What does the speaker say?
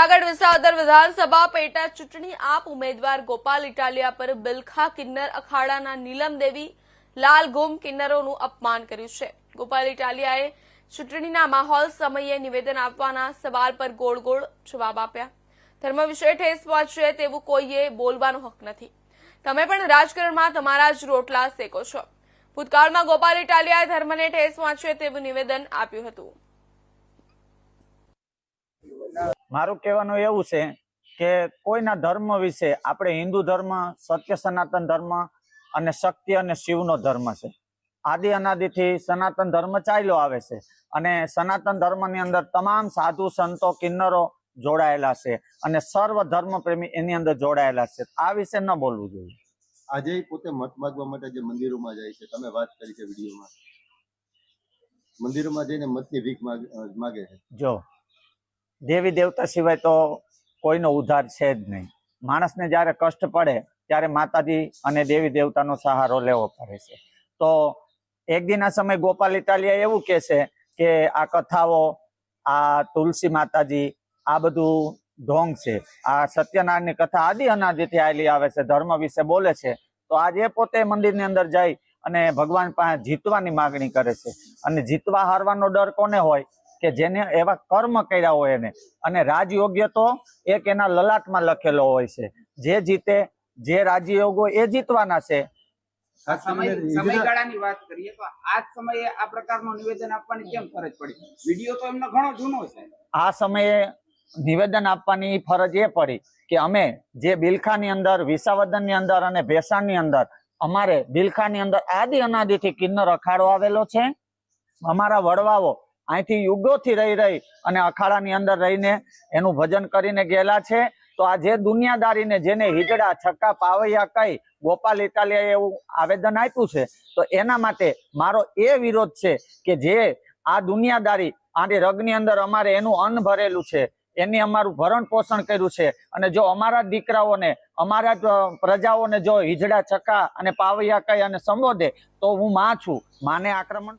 આગળ વિસાવદર વિધાનસભા પેટા ચૂંટણી આપ ઉમેદવાર ગોપાલ ઇટાલિયા પર બિલખા કિન્નર અખાડાના નીલમ દેવી લાલ ગોમ કિન્નરોનું અપમાન કર્યું છે. ગોપાલ ઇટાલિયાએ ચૂંટણીના માહોલ સમયે નિવેદન આપવાના સવાલ પર ગોળ ગોળ જવાબ આપ્યા. ધર્મ વિશે ઠેસ પહોંચે તેવું કોઈએ બોલવાનો હક નથી. તમે પણ રાજકારણમાં તમારા જ રોટલા શેકો છો. ભૂતકાળમાં ગોપાલ ઇટાલિયાએ ધર્મને ઠેસ પહોંચે તેવું નિવેદન આપ્યું હતું. મારું કહેવાનું એવું છે કે કોઈના ધર્મ વિશે આપણે હિન્દુ ધર્મ સત્ય સનાતન ધર્મ અને શક્તિ અને શિવનો ધર્મ છે. આદિ અનાદિથી સનાતન ધર્મ ચાલ્યો આવે છે અને સનાતન ધર્મની અંદર તમામ સાધુ સંતો કિન્નરો જોડાયેલા છે અને સર્વ ધર્મ પ્રેમી એની અંદર જોડાયેલા છે. આ વિશે ન બોલવું જોઈએ. આજે પોતે મત માગવા માટે જે મંદિરોમાં જાય છે તમે વાત કરી છે વિડીયોમાં. મંદિરોમાં જઈને મતની ભીખ માગ- માગે છે. જો. દેવી દેવતા સિવાય તો કોઈનો ઉદ્ધાર છે જ નહીં. માણસને જ્યારે કષ્ટ પડે, ત્યારે માતાજી અને દેવી દેવતાનો સહારો લેવો પડે છે. તો એક દિનના સમય ગોપાલ ઇટાલિયા એવું કહે છે કે આ કથાઓ, આ તુલસી માતાજી, આ બધું ઢોંગ છે. આ સત્યનારાયણની કથા આદિ અનાદિથી આવેલી આવે છે, ધર્મ વિશે બોલે છે. તો આજે પોતે મંદિરની અંદર જાય અને ભગવાન પાસે જીતવાની માગણી કરે છે. અને જીતવા હારવાનો ડર કોને હોય? કે જેને એવા કર્મ કર્યા હોય એને. અને રાજયોગ્ય તો એક એના લલાટમાં લખેલો હોય છે. જે જીતે જે રાજયોગ હોય એ જીતવાના છે. સમયગાળાની વાત કરીએ તો આ સમયે આ પ્રકારનું નિવેદન આપવાની કેમ ફરજ પડી? વીડિયો તો એમનો ઘણો જૂનો છે. આ સમયે નિવેદન આપવાની ફરજ એ પડી કે અમે જે બિલખાની અંદર વિસાવદનની અંદર અને ભેસાણની અંદર અમારે બિલખાની અંદર આદિ અનાદિથી કિન્નર અખાડો આવેલો છે. અમારા વડવાઓ અહીંથી યુગોથી રહી રહી અને અખાડાની અંદર રહીને એનું ભજન કરીને ગયેલા છે. તો આ જે દુનિયાદારીને જેને હિજડા છક્કા, પાવૈયા કઈ ગોપાલ ઇટાલિયાએ એવું આવેદન આપ્યું છે, તો એના માટે મારો એ વિરોધ છે કે જે આ દુનિયાદારી આની રગની અંદર અમારે એનું અન્ન ભરેલું છે, એની અમારું ભરણ પોષણ કર્યું છે અને જો અમારા દીકરાઓને, અમારા પ્રજાઓને જો હિજડા છક્કા અને પાવૈયા કઈ અને સંબોધે, તો હું માં છું. માને આક્રમણ?